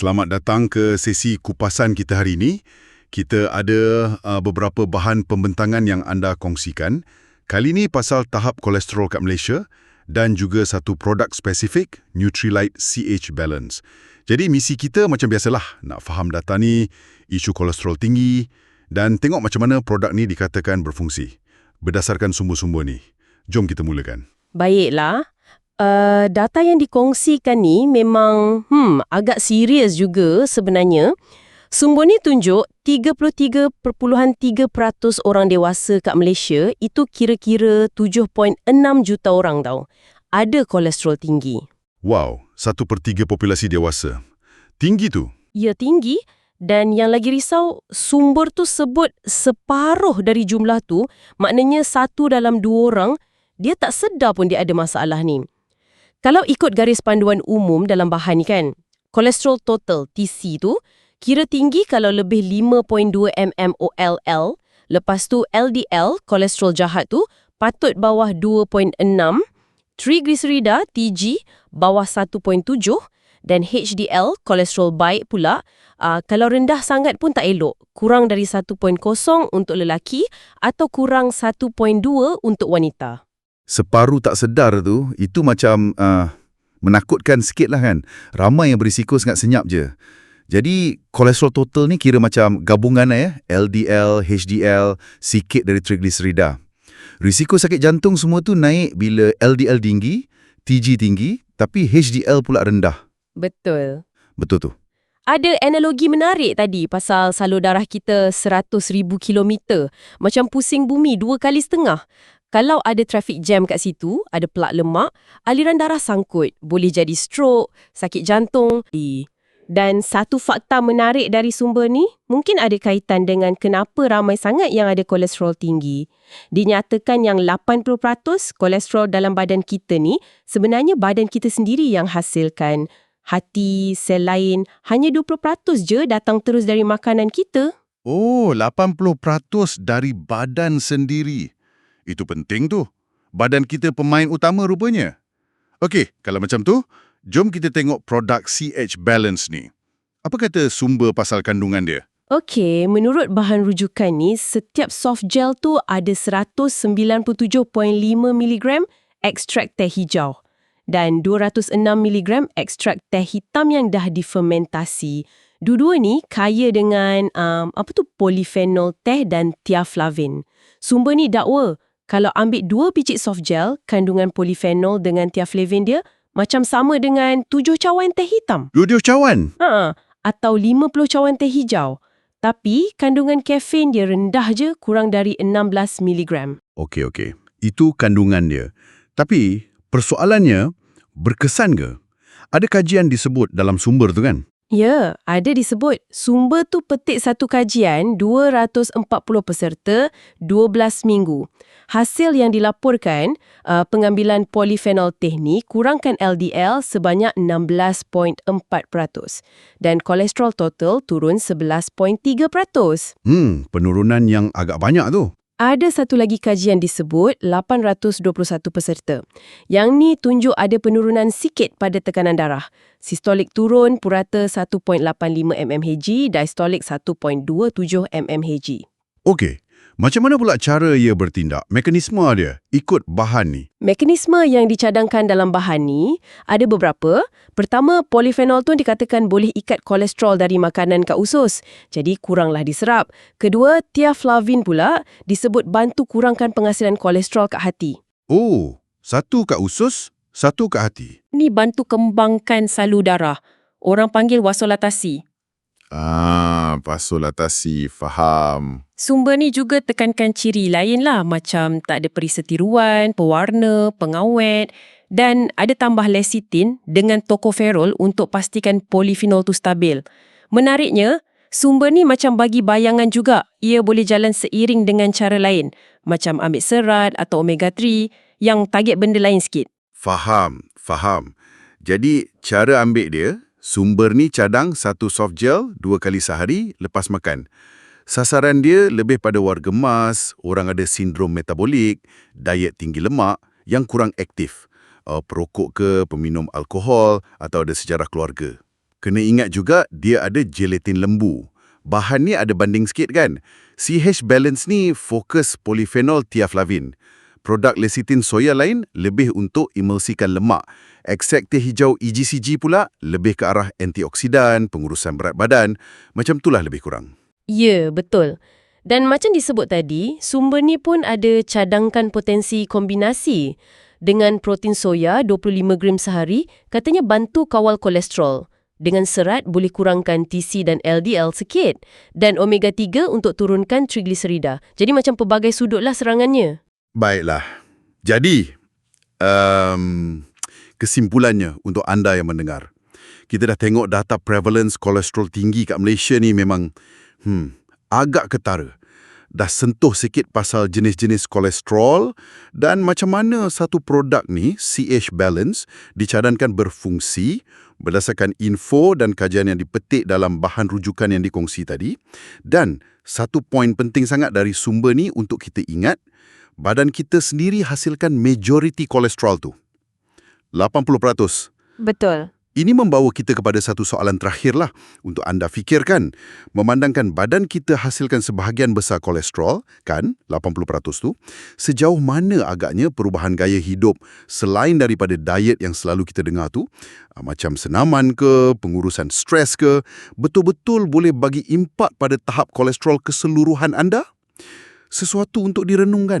Selamat datang ke sesi kupasan kita hari ini. Kita ada uh, beberapa bahan pembentangan yang anda kongsikan. Kali ini pasal tahap kolesterol kat Malaysia dan juga satu produk spesifik, Nutrilite CH Balance. Jadi misi kita macam biasalah, nak faham data ni, isu kolesterol tinggi dan tengok macam mana produk ni dikatakan berfungsi. Berdasarkan sumber-sumber ni. Jom kita mulakan. Baiklah. Uh, data yang dikongsikan ni memang hmm, agak serius juga sebenarnya. Sumber ni tunjuk 33.3% orang dewasa kat Malaysia itu kira-kira 7.6 juta orang tau. Ada kolesterol tinggi. Wow, satu per tiga populasi dewasa. Tinggi tu. Ya tinggi dan yang lagi risau sumber tu sebut separuh dari jumlah tu maknanya satu dalam dua orang dia tak sedar pun dia ada masalah ni. Kalau ikut garis panduan umum dalam bahan ni kan, kolesterol total TC tu kira tinggi kalau lebih 5.2 mmOLL, lepas tu LDL, kolesterol jahat tu patut bawah 2.6, triglycerida TG bawah 1.7 dan HDL, kolesterol baik pula, uh, kalau rendah sangat pun tak elok, kurang dari 1.0 untuk lelaki atau kurang 1.2 untuk wanita separuh tak sedar tu, itu macam uh, menakutkan sikit lah kan. Ramai yang berisiko sangat senyap je. Jadi, kolesterol total ni kira macam gabungan ya, LDL, HDL, sikit dari triglycerida. Risiko sakit jantung semua tu naik bila LDL tinggi, TG tinggi, tapi HDL pula rendah. Betul. Betul tu. Ada analogi menarik tadi pasal salur darah kita 100,000 kilometer. Macam pusing bumi dua kali setengah. Kalau ada traffic jam kat situ, ada pelak lemak, aliran darah sangkut, boleh jadi stroke, sakit jantung. Dan satu fakta menarik dari sumber ni, mungkin ada kaitan dengan kenapa ramai sangat yang ada kolesterol tinggi. Dinyatakan yang 80% kolesterol dalam badan kita ni sebenarnya badan kita sendiri yang hasilkan. Hati, sel lain, hanya 20% je datang terus dari makanan kita. Oh, 80% dari badan sendiri. Itu penting tu. Badan kita pemain utama rupanya. Okey, kalau macam tu, jom kita tengok produk CH Balance ni. Apa kata sumber pasal kandungan dia? Okey, menurut bahan rujukan ni, setiap soft gel tu ada 197.5 mg ekstrak teh hijau dan 206 mg ekstrak teh hitam yang dah difermentasi. Dua-dua ni kaya dengan um, apa tu polifenol teh dan tiaflavin. Sumber ni dakwa kalau ambil dua biji soft gel, kandungan polifenol dengan tiaflavin dia macam sama dengan tujuh cawan teh hitam. Tujuh cawan? Ha, atau lima puluh cawan teh hijau. Tapi kandungan kafein dia rendah je kurang dari 16 mg. Okey, okey. Itu kandungan dia. Tapi persoalannya, berkesan ke? Ada kajian disebut dalam sumber tu kan? Ya, ada disebut. Sumber tu petik satu kajian 240 peserta 12 minggu. Hasil yang dilaporkan, uh, pengambilan polifenol teknik kurangkan LDL sebanyak 16.4% dan kolesterol total turun 11.3%. Hmm, penurunan yang agak banyak tu. Ada satu lagi kajian disebut 821 peserta. Yang ni tunjuk ada penurunan sikit pada tekanan darah. Sistolik turun purata 1.85 mmHg, diastolik 1.27 mmHg. Okey, macam mana pula cara ia bertindak? Mekanisme dia ikut bahan ni. Mekanisme yang dicadangkan dalam bahan ni ada beberapa. Pertama, polifenol tu dikatakan boleh ikat kolesterol dari makanan kat usus. Jadi kuranglah diserap. Kedua, tiaflavin pula disebut bantu kurangkan penghasilan kolesterol kat hati. Oh, satu kat usus, satu kat hati. Ni bantu kembangkan salur darah. Orang panggil vasolatasi. Ah, vasolatasi, faham. Sumber ni juga tekankan ciri lain lah macam tak ada perisetiruan, pewarna, pengawet dan ada tambah lecithin dengan tocopherol untuk pastikan polifenol tu stabil. Menariknya, sumber ni macam bagi bayangan juga ia boleh jalan seiring dengan cara lain macam ambil serat atau omega-3 yang target benda lain sikit. Faham, faham. Jadi cara ambil dia Sumber ni cadang satu soft gel dua kali sehari lepas makan. Sasaran dia lebih pada warga emas, orang ada sindrom metabolik, diet tinggi lemak yang kurang aktif, uh, perokok ke, peminum alkohol atau ada sejarah keluarga. Kena ingat juga dia ada gelatin lembu. Bahan ni ada banding sikit kan? CH Balance ni fokus polifenol tiaflavin. Produk lecithin soya lain lebih untuk emulsikan lemak. Ekstrak teh hijau EGCG pula lebih ke arah antioksidan, pengurusan berat badan. Macam itulah lebih kurang. Ya, betul. Dan macam disebut tadi, sumber ni pun ada cadangkan potensi kombinasi. Dengan protein soya 25 gram sehari, katanya bantu kawal kolesterol. Dengan serat boleh kurangkan TC dan LDL sikit. Dan omega 3 untuk turunkan trigliserida. Jadi macam pelbagai sudutlah serangannya. Baiklah. Jadi, um, kesimpulannya untuk anda yang mendengar. Kita dah tengok data prevalence kolesterol tinggi kat Malaysia ni memang hmm, agak ketara. Dah sentuh sikit pasal jenis-jenis kolesterol dan macam mana satu produk ni, CH Balance, dicadangkan berfungsi berdasarkan info dan kajian yang dipetik dalam bahan rujukan yang dikongsi tadi. Dan satu poin penting sangat dari sumber ni untuk kita ingat, badan kita sendiri hasilkan majoriti kolesterol tu. 80%. Betul. Ini membawa kita kepada satu soalan terakhirlah untuk anda fikirkan. Memandangkan badan kita hasilkan sebahagian besar kolesterol, kan, 80% tu, sejauh mana agaknya perubahan gaya hidup selain daripada diet yang selalu kita dengar tu, ah, macam senaman ke, pengurusan stres ke, betul-betul boleh bagi impak pada tahap kolesterol keseluruhan anda? Sesuatu untuk direnungkan.